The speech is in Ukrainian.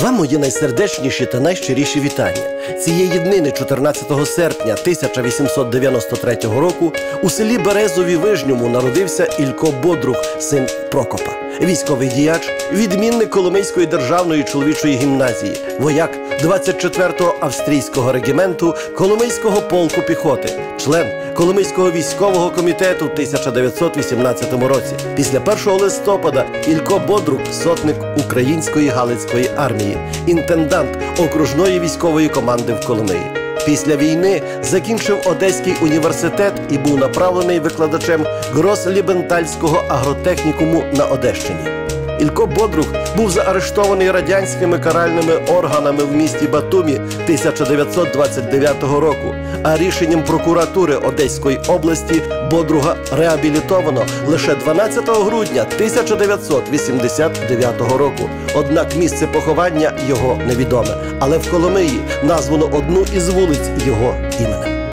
Вам мої найсердечніші та найщиріші вітання. Цієї днини, 14 серпня 1893 року, у селі Березові Вижньому народився Ілько Бодрух, син Прокопа, військовий діяч, відмінник Коломийської державної чоловічої гімназії, вояк 24-го австрійського регіменту Коломийського полку піхоти, член Коломийського військового комітету в 1918 році. Після 1 листопада Ілько Бодрук, сотник української Галицької армії, інтендант окружної військової команди в Коломиї. Після війни закінчив Одеський університет і був направлений викладачем Грослібентальського агротехнікуму на Одещині. Ілько Бодрух був заарештований радянськими каральними органами в місті Батумі 1929 року. А рішенням прокуратури Одеської області Бодруга реабілітовано лише 12 грудня 1989 року. Однак місце поховання його невідоме. Але в Коломиї названо одну із вулиць його іменем.